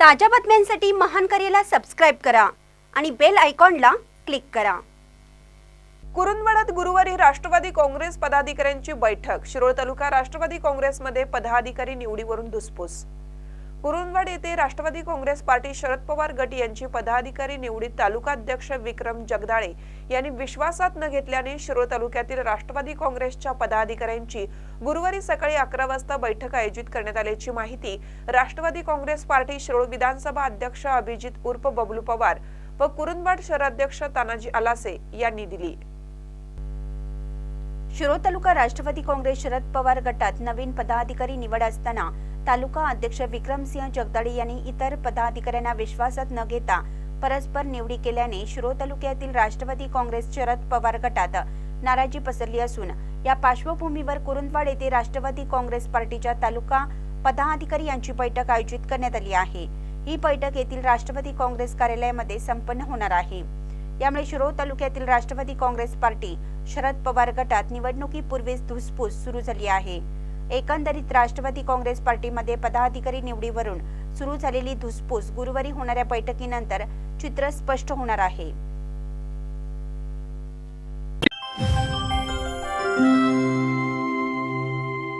ताज्या बातम्यांसाठी महान करेला सबस्क्राईब करा आणि बेल आयकॉनला क्लिक करा. कुरुंदवाड्यात गुरुवारी राष्ट्रवादी काँग्रेस पदाधिकाऱ्यांची बैठक. शिरोळ तालुका राष्ट्रवादी काँग्रेसमध्ये पदाधिकारी निवडीवरून धुसफूस कुरुंदवाड येथे राष्ट्रवादी काँग्रेस पार्टी शरद पवार गट यांची पदाधिकारी निवडीत तालुकाध्यक्ष विक्रम जगदाळे यांनी विश्वासात न घेतल्याने शिरोळ तालुक्यातील राष्ट्रवादी काँग्रेसच्या पदाधिकाऱ्यांची गुरुवारी सकाळी अकरा वाजता बैठक आयोजित करण्यात आल्याची माहिती राष्ट्रवादी काँग्रेस पार्टी शिरोळ विधानसभा अध्यक्ष अभिजित उर्फ बबलू पवार व कुरुंदवाड शहराध्यक्ष तानाजी अलासे यांनी दिली. शिरोळ तालुका राष्ट्रवादी काँग्रेस शरद पवार गटात नवीन पदाधिकारी निवड असताना तालुका अध्यक्ष विक्रमसिंह जगदाळे यांनी इतर पदाधिकाऱ्यांना विश्वासात न घेता परस्पर निवडी केल्याने शिरो तालुक्यातील राष्ट्रवादी काँग्रेस शरद पवार गटात नाराजी पसरली असून या पार्श्वभूमीवर कुरुंदवाड येथे राष्ट्रवादी काँग्रेस पार्टीच्या तालुका पदाधिकारी यांची बैठक आयोजित करण्यात आली आहे. ही बैठक येथील राष्ट्रवादी काँग्रेस कार्यालयामध्ये संपन्न होणार आहे. यामुळे शिरोळ तालुक्यातील राष्ट्रवादी काँग्रेस पार्टी शरद पवार गटात निवडणुकीपूर्वीच धुसफूस सुरू झाली आहे. एकंदरीत राष्ट्रवादी काँग्रेस पार्टीमध्ये पदाधिकारी निवडीवरून सुरू झालेली धुसफूस गुरुवारी होणाऱ्या बैठकीनंतर चित्र स्पष्ट होणार आहे.